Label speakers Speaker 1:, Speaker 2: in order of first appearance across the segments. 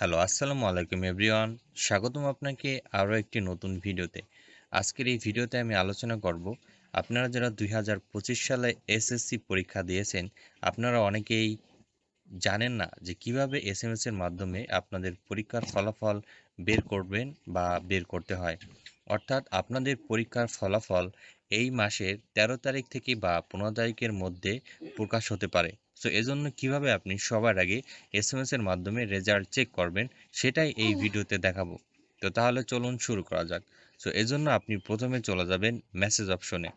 Speaker 1: Hello, আসসালামু আলাইকুম everyone. স্বাগতম আপনাকে আরও একটি নতুন ভিডিওতে। আজকের এই ভিডিওতে আমি আলোচনা করব, আপনারা যারা দুই হাজার পঁচিশ সালে এসএসসি পরীক্ষা দিয়েছেন, আপনারা অনেকেই জানেন না যে কীভাবে এস এর মাধ্যমে আপনাদের পরীক্ষার ফলাফল বের করবেন বা বের করতে হয়। অর্থাৎ আপনাদের পরীক্ষার ফলাফল এই মাসের ১৩ তারিখ থেকে বা পনেরো তারিখের মধ্যে প্রকাশ হতে পারে। সো এজন্য কীভাবে আপনি সবার আগে এসএমএস এর মাধ্যমে রেজাল্ট চেক করবেন সেটাই এই ভিডিওতে দেখাবো। তো তাহলে চলুন শুরু করা যাক। সো এজন্য আপনি প্রথমে চলে যাবেন মেসেজ অপশনে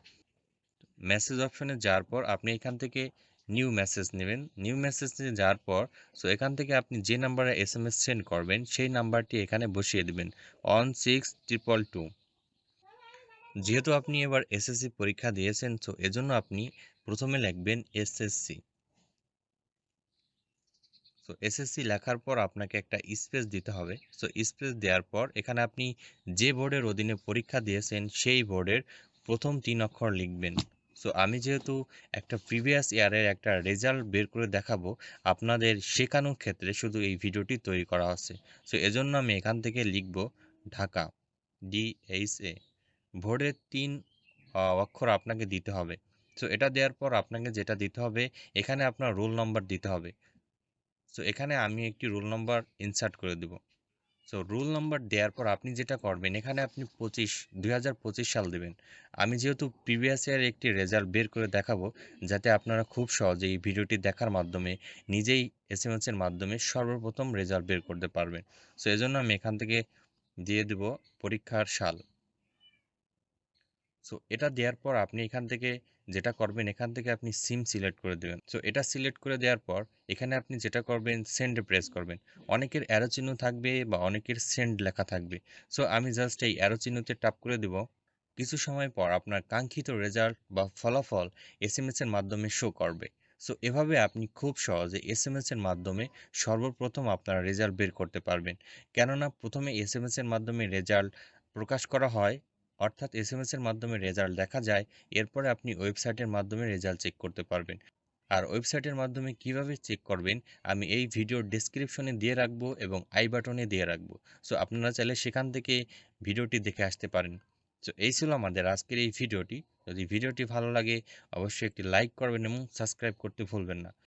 Speaker 1: মেসেজ অপশনে যাওয়ার পর আপনি এখান থেকে নিউ মেসেজ নেবেন। নিউ মেসেজ নিয়ে যাওয়ার পর সো এখান থেকে আপনি যে নাম্বারে এস এম এস সেন্ড করবেন সেই নাম্বারটি এখানে বসিয়ে দেবেন। ওয়ান সিক্স ট্রিপল টু যেহেতু আপনি এবার এসএসসি পরীক্ষা দিয়েছেন সো এজন্য আপনি প্রথমে লিখবেন এসএসসি সো এসএসসি লেখার পর আপনাকে একটা স্পেস দিতে হবে। সো স্পেস দেওয়ার পর এখানে আপনি যে বোর্ডের অধীনে পরীক্ষা দিয়েছেন, সেই বোর্ডের প্রথম তিন অক্ষর লিখবেন। সো আমি যেহেতু একটা প্রিভিয়াস ইয়ারের একটা রেজাল্ট বের করে দেখাবো, আপনাদের শেখানোর ক্ষেত্রে শুধু এই ভিডিওটি তৈরি করা হচ্ছে। সো এজন্য আমি এখান থেকে লিখব ঢাকা ডিএইচ বোর্ডের তিন অক্ষর আপনাকে দিতে হবে। সো এটা দেওয়ার পর আপনাকে যেটা দিতে হবে, এখানে আপনার রোল নম্বর দিতে হবে। সো এখানে আমি একটি রোল নম্বর ইনসার্ট করে দেব। সো রোল নম্বর দেওয়ার পর আপনি যেটা করবেন, এখানে আপনি পঁচিশ, দুই সাল দেবেন। আমি যেহেতু প্রিভিয়াস ইয়ার একটি রেজাল্ট বের করে দেখাবো, যাতে আপনারা খুব সহজে এই ভিডিওটি দেখার মাধ্যমে, নিজেই এস এম এর মাধ্যমে সর্বপ্রথম রেজাল্ট বের করতে পারবেন। সো এজন্য আমি এখান থেকে দিয়ে দেব পরীক্ষার সাল। সো এটা দেওয়ার পর আপনি এখান থেকে যেটা করবেন, এখান থেকে আপনি সিম সিলেক্ট করে দেবেন। সো এটা সিলেক্ট করে দেওয়ার পর এখানে আপনি যেটা করবেন সেন্ডে প্রেস করবেন। অনেকের অ্যারো চিহ্ন থাকবে বা অনেকের সেন্ড লেখা থাকবে। সো আমি জাস্ট এই অ্যারো চিহ্নতে টাপ করে দেব। কিছু সময় পর আপনার কাঙ্ক্ষিত রেজাল্ট বা ফলাফল এস এম এর মাধ্যমে শো করবে। সো এভাবে আপনি খুব সহজে এস এম এর মাধ্যমে সর্বপ্রথম আপনার রেজাল্ট বের করতে পারবেন। কেননা, প্রথমে এস এম এর মাধ্যমে রেজাল্ট প্রকাশ করা হয় অর্থাৎ এস এম এর মাধ্যমে রেজাল্ট দেখা যায়, এরপরে আপনি ওয়েবসাইটের মাধ্যমে রেজাল্ট চেক করতে পারবেন। আর ওয়েবসাইটের মাধ্যমে কীভাবে চেক করবেন, আমি এই ভিডিওর ডিসক্রিপশনে দিয়ে রাখব এবং আই বাটনে দিয়ে রাখব। সো আপনারা চাইলে সেখান থেকে ভিডিওটি দেখে আসতে পারেন। সো এই ছিল আমাদের আজকের এই ভিডিওটি যদি ভিডিওটি ভালো লাগে, অবশ্যই একটি লাইক করবেন এবং সাবস্ক্রাইব করতে ভুলবেন না।